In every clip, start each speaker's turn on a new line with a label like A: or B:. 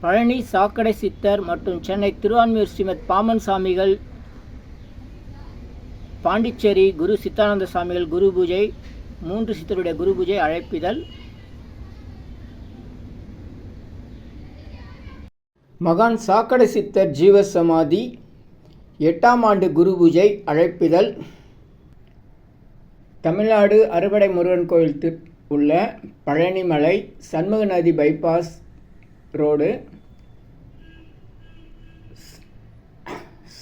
A: பழனி சாக்கடை சித்தர் மற்றும் சென்னை திருவான்மியூர் ஸ்ரீமத் பாமன் சாமிகள் பாண்டிச்சேரி குரு சித்தானந்த சாமிகள் குரு பூஜை மூன்று சித்தருடைய குரு பூஜை அழைப்பிதழ். மகான் சாக்கடை சித்தர் ஜீவசமாதி எட்டாம் ஆண்டு குரு பூஜை அழைப்பிதழ். தமிழ்நாடு அறுவடை முருகன் கோயில் உள்ள பழனிமலை சண்முக நதி பைபாஸ் ரோடு.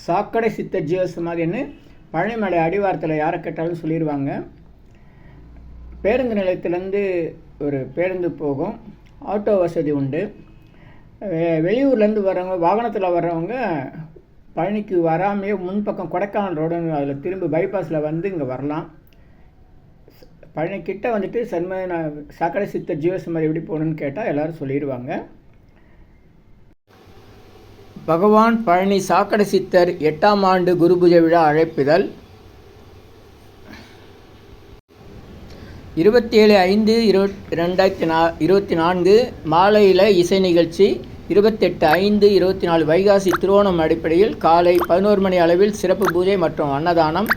A: சாக்கடை சித்தர் ஜீவசமாதின்னு பழனிமலை அடிவாரத்தில் யாரை கேட்டாலும் சொல்லிடுவாங்க பேருந்து நிலையத்திலேருந்து ஒரு பேருந்து போகும். ஆட்டோ வசதி உண்டு. வெளியூர்லேருந்து வர்றவங்க வாகனத்தில் வர்றவங்க பழனிக்கு வராமையே முன்பக்கம் கொடைக்கானல் ரோடுன்னு அதில் திரும்ப பைபாஸில் வந்து இங்கே வரலாம். பழனி வந்துட்டு சண்ம சாக்கடை சித்த ஜீவசமாதி எப்படி போகணுன்னு கேட்டால் எல்லோரும் சொல்லிடுவாங்க பகவான் பழனி சாக்கடை சித்தர் எட்டாம் ஆண்டு குருபூஜை விழா அழைப்பிதழ். இருபத்தி ஏழு ஐந்து இருபத் ரெண்டாயிரத்தி நா இருபத்தி நான்கு மாலையில் இசை நிகழ்ச்சி இருபத்தெட்டு ஐந்து இருபத்தி நாலு வைகாசி திருவோணம் அடிப்படையில் காலை பதினோரு மணி அளவில் சிறப்பு பூஜை மற்றும் அன்னதானம்.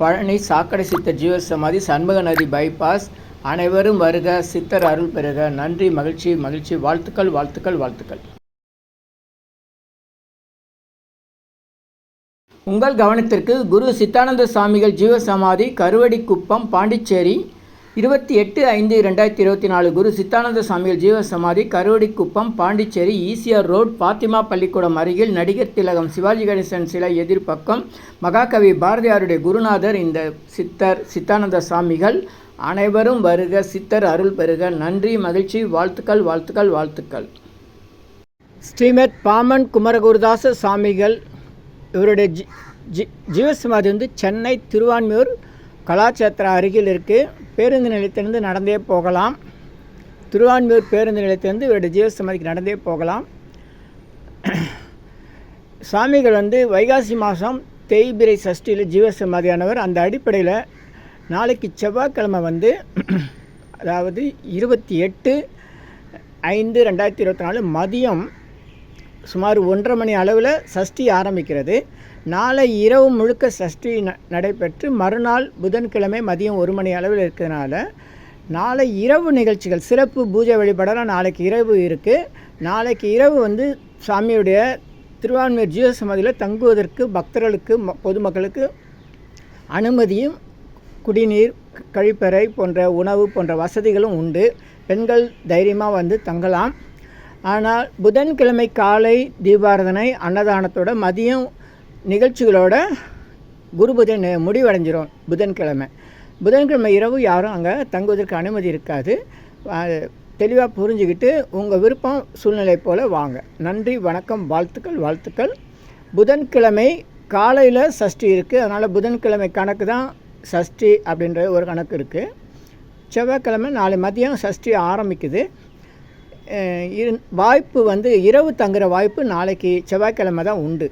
A: பழனி சாக்கடை சித்தர் ஜீவசமாதி சண்முக நதி பைபாஸ் அனைவரும் வருக சித்தர் அருள் பெறுக. நன்றி மகிழ்ச்சி மகிழ்ச்சி. வாழ்த்துக்கள் வாழ்த்துக்கள் வாழ்த்துக்கள். உங்கள் கவனத்திற்கு குரு சித்தானந்த சுவாமிகள் ஜீவசமாதி கருவடிக்குப்பம் பாண்டிச்சேரி இருபத்தி எட்டு ஐந்து ரெண்டாயிரத்தி இருபத்தி நாலு குரு சித்தானந்த சுவாமிகள் ஜீவசமாதி கருவடிக்குப்பம் பாண்டிச்சேரி ஈசிஆர் ரோட் பாத்திமா பள்ளிக்கூடம் அருகில் நடிகர் திலகம் சிவாஜி கணேசன் சிலை எதிர்ப்பக்கம் மகாகவி பாரதியாருடைய குருநாதர் இந்த சித்தர் சித்தானந்த சுவாமிகள் அனைவரும் வருக சித்தர் அருள் பெறுக. நன்றி மகிழ்ச்சி வாழ்த்துக்கள் வாழ்த்துக்கள் வாழ்த்துக்கள். ஸ்ரீமத் பாமன் குமரகுருதாச சுவாமிகள் இவருடைய ஜி ஜி ஜீவசமாதி வந்து சென்னை திருவான்மியூர் கலாச்சேத்திரம் அருகில் இருக்குது பேருந்து நிலையத்திலிருந்து நடந்தே போகலாம். திருவான்மியூர் பேருந்து நிலையத்திலிருந்து இவருடைய ஜீவசமாதிக்கு நடந்தே போகலாம். சுவாமிகள் வந்து வைகாசி மாதம் தேய்பிரை சஷ்டியில் ஜீவசமாதியானவர். அந்த அடிப்படையில் நாளைக்கு செவ்வாய்க்கிழமை வந்து அதாவது இருபத்தி எட்டு ஐந்து ரெண்டாயிரத்தி இருபத்தி நாலு மதியம் சுமார் ஒன்றரை மணி அளவில் சஷ்டி ஆரம்பிக்கிறது. நாளை இரவு முழுக்க சஷ்டி ந நடைபெற்று மறுநாள் புதன்கிழமை மதியம் ஒரு மணி அளவில் இருக்கிறதுனால நாளை இரவு நிகழ்ச்சிகள் சிறப்பு பூஜை வழிபாடெல்லாம் நாளைக்கு இரவு இருக்குது நாளைக்கு இரவு வந்து சாமியுடைய திருவான்மையூர் ஜீவசமாதியில் தங்குவதற்கு பக்தர்களுக்கு ம- பொதுமக்களுக்கு அனுமதியும் குடிநீர் கழிப்பறை போன்ற உணவு போன்ற வசதிகளும் உண்டு. பெண்கள் தைரியமாக வந்து தங்கலாம். ஆனால் புதன்கிழமை காலை தீபாரதனை அன்னதானத்தோட மதியம் நிகழ்ச்சிகளோட குரு புதன் முடிவடைஞ்சிரும் புதன்கிழமை. புதன்கிழமை இரவு யாரும் அங்கே தங்குவதற்கு அனுமதி இருக்காது. தெளிவாக புரிஞ்சுக்கிட்டு உங்கள் விருப்பம் சூழ்நிலை போல் வாங்க. நன்றி வணக்கம் வாழ்த்துக்கள் வாழ்த்துக்கள். புதன்கிழமை காலையில் சஷ்டி இருக்குது அதனால் புதன்கிழமை கணக்கு தான் சஷ்டி அப்படின்ற ஒரு கணக்கு இருக்குது செவ்வாய்க்கிழமை நாளை மதியம் சஷ்டி ஆரம்பிக்குது. வாய்ப்பு வந்து இரவு தங்குற வாய்ப்பு நாளைக்கு செவ்வாய்க்கிழமை தான் உண்டு.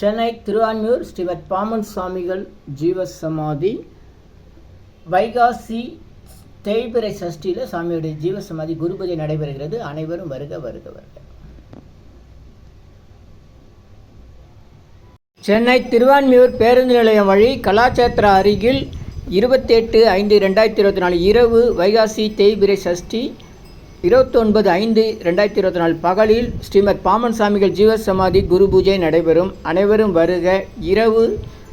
A: சென்னை திருவான்மியூர் ஸ்ரீமத் பாமன் சுவாமிகள் ஜீவசமாதி வைகாசி தேய்பிறை சஷ்டியில் சாமியுடைய ஜீவசமாதி குருபூஜை நடைபெறுகிறது. அனைவரும் வருக வருக வருக. சென்னை திருவான்மியூர் பேருந்து நிலையம் வழி கலாச்சேத்திரா அருகில் இருபத்தி எட்டு ஐந்து ரெண்டாயிரத்தி இருபத்தி நாலு இரவு வைகாசி தேய்பிரை சஷ்டி இருபத்தொன்பது ஐந்து ரெண்டாயிரத்தி இருபத்தி நாலு பகலில் ஸ்ரீமத் பாமன் சாமிகள் ஜீவசமாதி குரு பூஜை நடைபெறும். அனைவரும் வருக. இரவு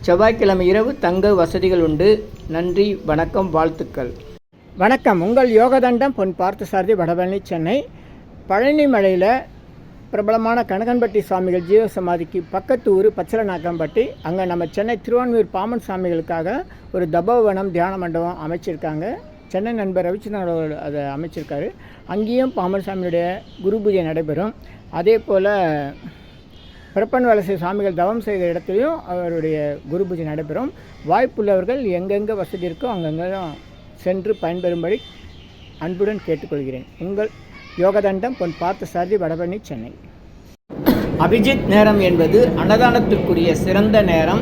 A: செவ்வாய்க்கிழமை இரவு தங்க வசதிகள் உண்டு. நன்றி வணக்கம் வாழ்த்துக்கள். வணக்கம். உங்கள் யோகதண்டம் பொன் பார்த்தசாரதி வடபழனி சென்னை. பழனி மலையில் பிரபலமான கனகன்பட்டி சுவாமிகள் ஜீவசமாதிக்கு பக்கத்து ஊர் பச்சலநாக்கம்பட்டி அங்கே நம்ம சென்னை திருவான்மூர் பாமன் சுவாமிகளுக்காக ஒரு தபோவனம் தியான மண்டபம் அமைச்சிருக்காங்க. சென்னை நண்பர் ரவிச்சந்திரன் அவர்கள் அதை அமைச்சிருக்காரு. அங்கேயும் பாமர சாமியுடைய குரு பூஜை நடைபெறும். அதே போல் பிறப்பன் வலசை சுவாமிகள் தவம் செய்த இடத்துலையும் அவருடைய குரு பூஜை நடைபெறும். வாய்ப்புள்ளவர்கள் எங்கெங்கே வசதி இருக்கோ அங்கங்கே சென்று பயன்பெறும்படி அன்புடன் கேட்டுக்கொள்கிறேன். உங்கள் யோகதண்டம் பொன் பார்த்த சாரதி வடபழனி சென்னை. அபிஜித் நேரம் என்பது அன்னதானத்திற்குரிய சிறந்த நேரம்.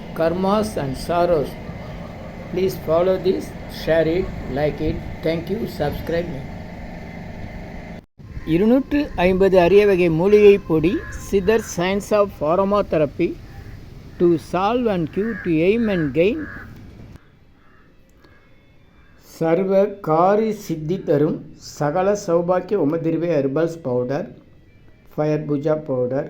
A: karmas and sorrows please follow this share it like it. Thank you. Subscribe me. இருநூற்று ஐம்பது அரிய வகை மூலிகை பொடி Siddhar science of aromatherapy to solve and cure to aim and gain சர்வ காரி சித்தி தரும் சகல சௌபாக்கிய உமதிர்வே herbals powder fire puja powder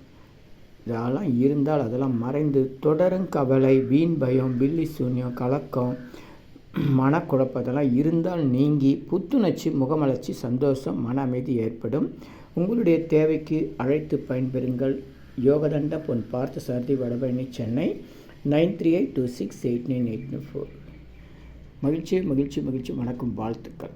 A: இதெல்லாம் இருந்தால் அதெல்லாம் மறைந்து தொடரும் கவலை வீண் பயம் பில்லி சூன்யம் கலக்கம் மனக்குழப்பம் இதெல்லாம் இருந்தால் நீங்கி புத்துணர்ச்சி முகமலர்ச்சி சந்தோஷம் மன அமைதி ஏற்படும். உங்களுடைய தேவைக்கு அழைத்து பயன்பெறுங்கள். Yogadanda Pon Partha Sarathi Vadapalani Chennai. Nine three eight two six eight nine eight four. மகிழ்ச்சி மகிழ்ச்சி மகிழ்ச்சி. வணக்கம் வாழ்த்துக்கள்.